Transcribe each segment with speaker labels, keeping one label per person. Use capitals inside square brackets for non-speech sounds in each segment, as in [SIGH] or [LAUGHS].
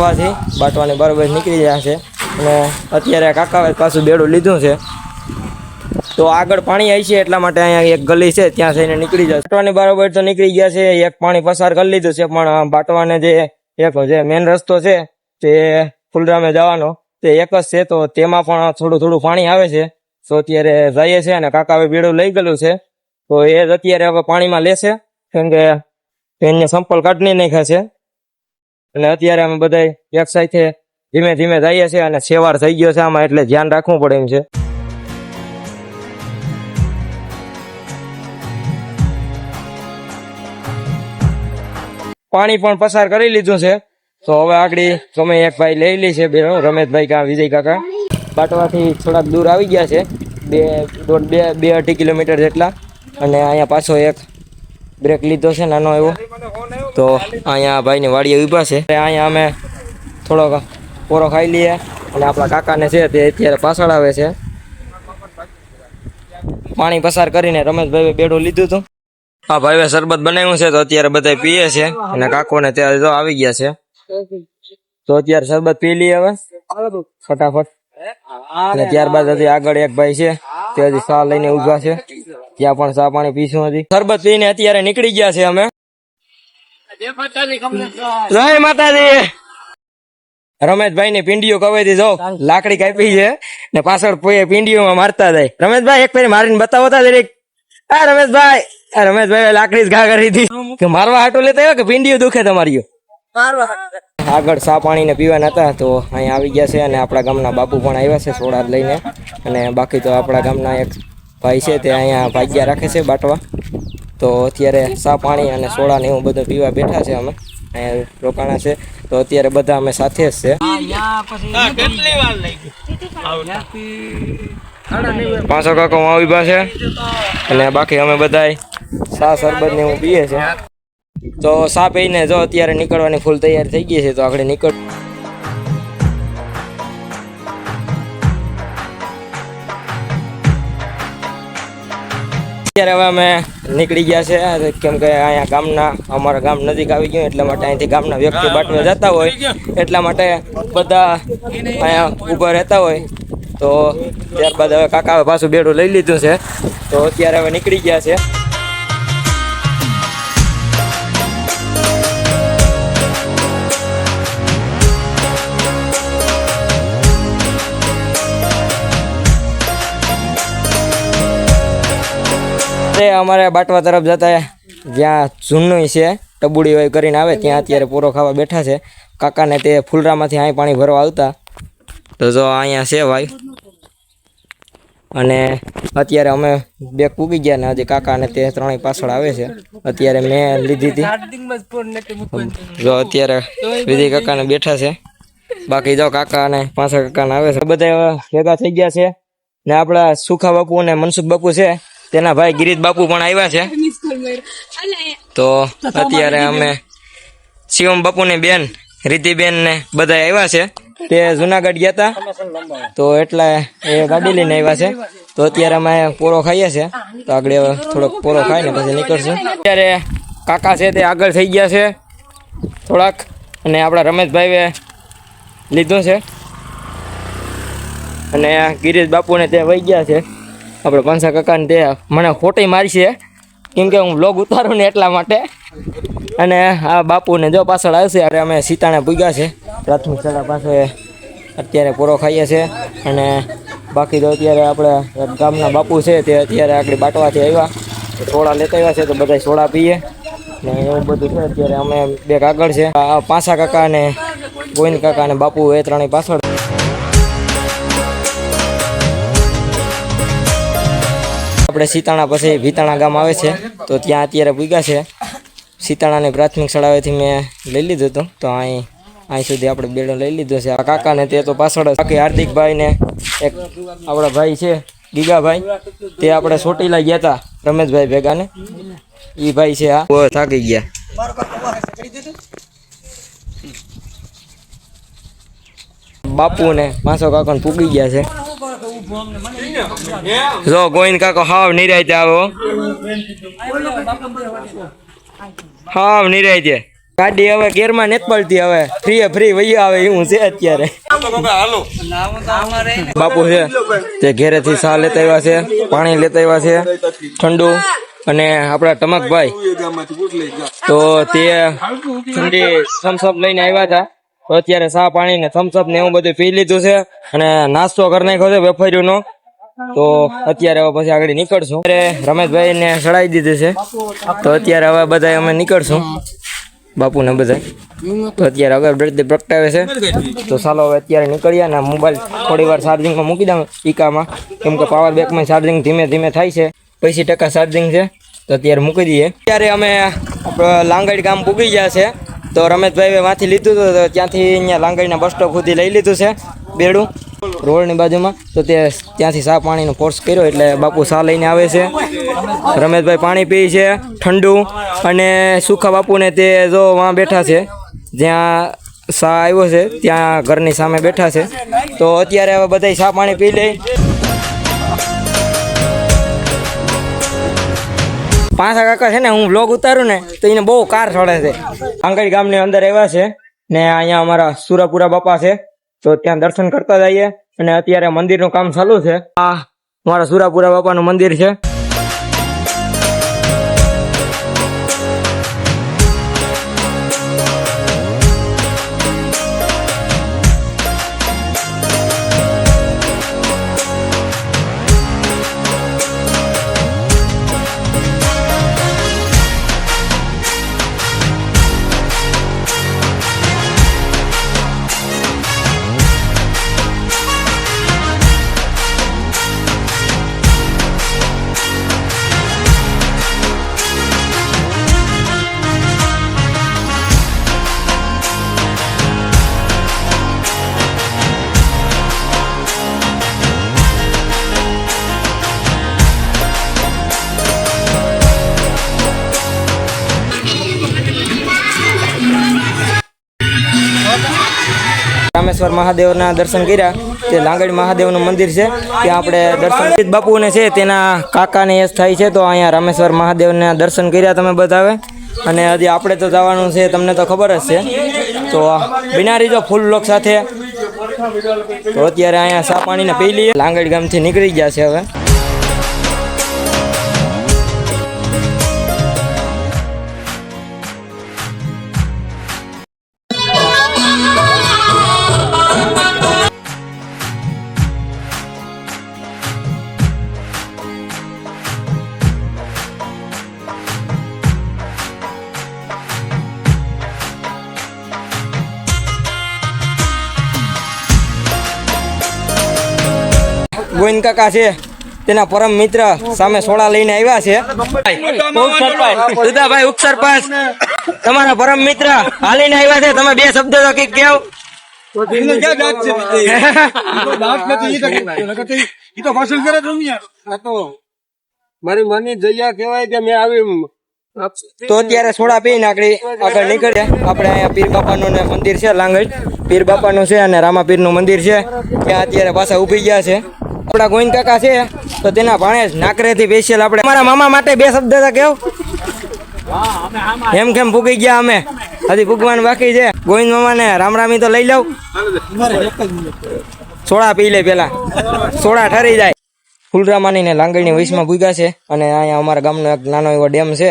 Speaker 1: બાટવાથી બાટવાની બરોબર નીકળી ગયા છે. અને અત્યારે કાકાએ પાછું બેડું લીધું છે. તો આગળ પાણી આવી છે એટલા માટે અહીંયા એક ગલી છે, ત્યાં થઈને નીકળી જાય બાટવાની બરોબર તો નીકળી ગયા છે, એક પાણી પસાર કરી લીધું છે, પણ બાટવાને જે એક જે મેન રસ્તો છે, તે ફુલરામે જવાનો. તે એક જ છે, તો તેમાં પણ થોડું થોડું પાણી આવે છે. તો અત્યારે જઈએ છે અને કાકાએ બેડું લઈ ગયેલું છે. તો એ જ અત્યારે હવે પાણીમાં લેશે. કેમ કે એને સંપલ કાઢી નાખ્યા છે. અને અત્યારે અમે બધા એક સાથે ધીમે ધીમે જઈએ છીએ અને સેવાર થઈ ગયો છે આમાં, એટલે ધ્યાન રાખવું પડે એમ છે. પાણી પણ પસાર કરી લીધું છે. તો હવે આગળ તમે એક ભાઈ લઈ લી છે બે રમેશભાઈ કા, વિજય કાકા. બાટવાથી થોડાક દૂર આવી ગયા છે. બે દોઢ બે બે અઢી કિલોમીટર જેટલા. અને અહીંયા પાછો એક બ્રેક લીધો છે નાનો એવો. તો અહીંયા ભાઈની વાડીએ ઊભા છે. અહીંયા અમે થોડોક પોરો ખાઈ લઈએ. અને આપણા કાકાને છે તે અત્યારે પાછળ આવે છે. પાણી પસાર કરીને રમેશભાઈ બેડું લીધું હતું. હા ભાઈએ શરબત બનાવ્યું છે તો અત્યારે બધા પીએ છે. અને કાકોને ત્યારે તો આવી ગયા છે. તો અત્યારે શરબત પી લઈએ હવે. ફટાફટ. અને ત્યારબાદ હજી આગળ એક ભાઈ છે. તે હજી સાહ લઈને ઊભા છે. ત્યાં પણ ચા પાણી પીશું હતી શરબત પીને અત્યારે નીકળી ગયા છે અમે. જય માતાજી રમેશભાઈ ની પિંડીઓ કવાઈ જો લાકડી કાપી છે ને પાછળ પિંડીઓમાં મારતા જાય. રમેશભાઈ એક ફેરી મારીને બતાવતા આ રમેશભાઈ આ રમેશભાઈ લાકડી જ ઘા કરી હતી કે મારવા હાટો લેતા આવ્યો કે પિંડીઓ દુખે તમારી આગળ સા પાણી ને પીવાના હતા તો અહીંયા આવી ગયા છે અને આપણા ગામના બાપુ પણ આવ્યા છે સોડા લઈને. અને બાકી તો આપણા ગામના એક ભાઈ છે તે અહીંયા ભાગ્યા રાખે છે બાટવા. તો અત્યારે સા પાણી અને સોડા ને એવું બધું પીવા બેઠા છે અમે. અહીંયા રોકાણા છે. તો અત્યારે બધા અમે સાથે જ છે. પાંચસો કાકો આવી પાસે. અને બાકી અમે બધા સા શરબત ને એવું પીએ છે. તો સા પીને જો અત્યારે નીકળવાની ફૂલ તૈયાર થઈ ગઈ છે તો આગળ નીકળ અત્યારે હવે અમે નીકળી ગયા છે. કેમ કે અહીંયા ગામના, અમારા ગામ નજીક આવી ગયું, એટલા માટે અહીંથી ગામના વ્યક્તિ બાટવા જતા હોય. એટલા માટે બધા અહીંયા ઊભા રહેતા હોય. તો ત્યારબાદ હવે કાકા પાછું બેડું લઈ લીધું છે. તો અત્યારે હવે નીકળી ગયા છે. તે અમારે બાટવા તરફ જતા જ્યાં જૂનું છે ટબુડી હોય કરીને આવે, ત્યાં અત્યારે પૂરો ખાવા બેઠા છે. કાકાને તે ફૂલરામાંથી અહીં પાણી ભરવા આવતા. તો જો અહીંયા છે ભાઈ. અને અત્યારે અમે બે કૂકી ગયા ને હજી કાકા અને તે ત્રણેય પાછળ આવે છે. અત્યારે મેં લીધી હતી. જો અત્યારે વિજય કાકાને બેઠા છે. બાકી જો કાકા અને પાછળ કાકાને આવે છે. બધા ભેગા થઈ ગયા છે. ને આપણા સુખા બાપુ અને મનસુખ બાપુ છે. તેના ભાઈ ગિરીશ બાપુ પણ આવ્યા છે. [LAUGHS] તો અત્યારે અમે શિવમ બાપુની બેન રીતિબેન ને બધા આવ્યા છે. તે જુનાગઢ ગયા હતા તો એટલે એ ગાડી લઈને આવ્યા છે. તો અત્યારે અમે પોરો ખાઈએ છે. તો આગળ થોડોક પોરો ખાઈને પછી નીકળશું. અત્યારે કાકા છે તે આગળ થઈ ગયા છે. થોડાક. અને આપણા રમેશભાઈએ લીધું છે. અને ગિરીશ બાપુને તે વહી ગયા છે. આપણે પાંસા કાકાને તે મને ખોટી મારી છે. કેમ કે હું બ્લોગ ઉતારું ને એટલા માટે. અને આ બાપુને જો પાછળ આવશે અરે અમે સીતાણે પૂગ્યા છે. પ્રાથમિક શાળા પાસે અત્યારે પૂરો ખાઈએ છે. અને બાકી તો અત્યારે આપણે ગામના બાપુ છે, તે અત્યારે આગળ બાટવાથી આવ્યા. સોડા લેતા આવ્યા છે, તો બધા સોડા પીએ. ને એવું બધું છે, અત્યારે અમે બે કાગળ છે. આ પાસા કાકા અને ગોવિંદ કાકા અને બાપુ એ ત્રણેય પાછળ આપણે સીતાણા પછી વિતાણા ગામ આવે છે, તો ત્યાં અત્યારે પૂગ્યા છે. સીતાણાની પ્રાથમિક શાળાએથી મેં લઈ લીધું હતું, તો અહીં અહીં સુધી આપણે બેડો લઈ લીધો છે. આ કાકાને તે તો પાછળ બાકી હાર્દિકભાઈ ને એક આપણા ભાઈ છે, ગીગાભાઈ. તે આપણે ચોટીલા ગયા હતા, રમેશભાઈ ભેગા ને એ ભાઈ છે આ. બહુ થાકી ગયા. બાપુ ને પાંચસો કાકા પૂગી ગયા છે. જો, ગોવિંદ કાકો હાવ નિરાયતે આવો. હાવ નિરાયતે. ગાડી હવે ગેરમાં નથી પડતી હવે. ફ્રી ફ્રી વહી આવે એવું છે અત્યારે. બાપુ છે, તે ઘેરેથી સા લેતા આવ્યા છે, પાણી લેતા આવ્યા છે, ઠંડુ અને આપણા ટમકભાઈ. તો તે ઠંડી થમ્સઅપ લઈને આવ્યા હતા. તો અત્યારે સા પાણી ને થમ્સઅપ ને એવું બધું પી લીધું છે અને નાસ્તો કરી નાખ્યો છે વેફર્યુંનો તો અત્યારે હવે પછી આગળ નીકળશું. અત્યારે રમેશભાઈ ને ચડાવી દીધું છે. તો અત્યારે હવે બધા અમે નીકળશું. બાપુ ને બધા તો અત્યારે અગરબત્તી પ્રગટાવે છે, તો ચાલો હવે અત્યારે નીકળ્યા ને મોબાઈલ થોડી વાર ચાર્જિંગમાં મૂકી દઉં ઈકામાં. કેમ કે પાવર બેકમાં ચાર્જિંગ ધીમે ધીમે થાય છે. પૈસી ટકા ચાર્જિંગ છે. તો અત્યારે મૂકી દઈએ. અત્યારે અમે લાંગડ ગામ પૂગી ગયા છે. તો રમેશભાઈ વાંથી લીધું હતું તો ત્યાંથી અહીંયા લાંગડીના બસ સ્ટોપ સુધી લઈ લીધું છે બેડું. રોડની બાજુમાં તો તે ત્યાંથી સા પાણીનો ફોર્સ કર્યો એટલે બાપુ સા લઈને આવે છે. રમેશભાઈ પાણી પી છે, ઠંડુ. અને સુખા બાપુને તે જો વાં બેઠા છે, જ્યાં સા આવ્યો છે, ત્યાં ઘરની સામે બેઠા છે. તો અત્યારે હવે બધા સા પાણી પી લે. પાંચ કાકા છે ને, હું બ્લોગ ઉતારું ને, તો એને બહુ કાર છોડે છે. આંગળી ગામની અંદર આવ્યા છે ને અહીંયા અમારા સુરાપુરા બાપા છે. તો ત્યાં દર્શન કરતા જઈએ અને અત્યારે મંદિરનું કામ ચાલુ છે. આ મારા સુરાપુરા બાપાનું મંદિર છે. રામેશ્વર મહાદેવના દર્શન કર્યા. તે લાંગડી મહાદેવનું મંદિર છે. ત્યાં આપણે દર્શન બાપુને છે, તેના કાકાને એ થાય છે, તો અહીંયા રામેશ્વર મહાદેવના દર્શન કર્યા તમે બધાવે. અને હજી આપણે તો જવાનું છે, તમને તો ખબર જ છે. તો બિનારી જો ફૂલ લોક સાથે. તો અત્યારે અહીંયા સા પાણીને પી લઈએ. લાંગડી ગામથી નીકળી ગયા છે હવે. ગોવિંદ કાકા છે તેના પરમ મિત્ર સામે સોડા લઈને આવ્યા છે. દુદાભાઈ ઉપસરપંચ. તમારા પરમ મિત્ર હાલીને આવ્યા છે. તમે બે શબ્દ તો કંઈક કેવ
Speaker 2: મારી માની જગ્યા કેવાય કે મેં આવી
Speaker 1: તો અત્યારે સોડા પીને આગળ આગળ નીકળે આપણે અહીંયા પીર બાપાનું ને મંદિર છે લાંગડ પીર બાપાનું છે અને રામાપીરનું મંદિર છે. ત્યાં અત્યારે પાછા ઊભી ગયા છે. આપણા ગોઈન કાકા છે, તો તેના ભાણે નાકરેથી સ્પેશિયલ આપણે અમારા મામા માટે બે શબ્દ હતા, કેવ? એમ કેમ પૂગી ગયા અમે? હજી ભૂગવાન બાકી છે. ગોવિંદ મામાને રામ રામી તો લઈ લઉં. સોડા પી લે પેલા. સોડા ઠરી જાય. ફૂલરામાની ને લાંગડની વૈશમાં ભૂગ્યા છે અને અહીંયા અમારા ગામનો એક નાનો એવો ડેમ છે.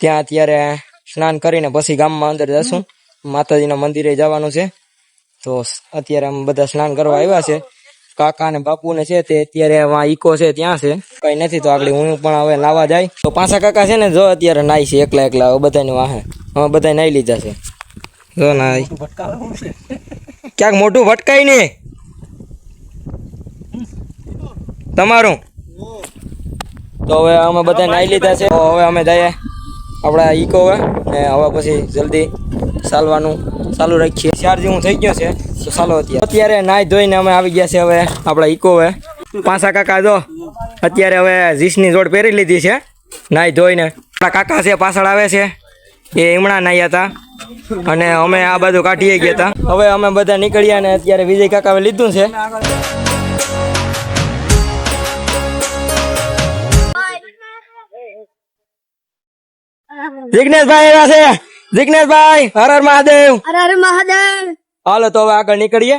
Speaker 1: ત્યાં અત્યારે સ્નાન કરીને પછી ગામમાં અંદર જશું. માતાજીના મંદિરે જવાનું છે. તો અત્યારે આમ બધા સ્નાન કરવા આવ્યા છે. કાકા ને બાપુ ને છે તે અત્યારે વાં ઈકો છે ત્યાં છે. કઈ નથી તો આગળ હું પણ હવે લાવવા જાય. તો પાછા કાકા છે ને જો અત્યારે નાઈ છે એકલા એકલા હવે બધાની વાહે. હવે બધા નાઈ લીધા છે. જો નાઈ. ક્યાંક મોટું ભટકાય ને? તમારું? તો હવે અમે બધા નાઈ લીધા છે. હવે અમે જઈએ. આપણા ઈકો હવે ને હવે પછી જલ્દી ચાલવાનું ચાલુ રાખીએ. ચાર્જિંગ થઈ ગયો છે, તો ચાલો અત્યારે. અત્યારે નાહી ધોઈને અમે આવી ગયા છે હવે આપણા ઇકો હવે. પાછા કાકા જો, અત્યારે હવે જીસની જોડ પહેરી લીધી છે. નાહી ધોઈને. આપણા કાકા છે, પાછળ આવે છે. એ હમણાં નાહ્યા હતા. અને અમે આ બાજુ કાઢીએ ગયા હતા. હવે અમે બધા નીકળ્યા ને અત્યારે વિજય કાકાએ લીધું છે. જિગ્નેશભાઈ એવા છે. જિગ્નેશભાઈ હર હર મહાદેવ.
Speaker 3: હર હર મહાદેવ.
Speaker 1: હાલો તો હવે આગળ નીકળીએ.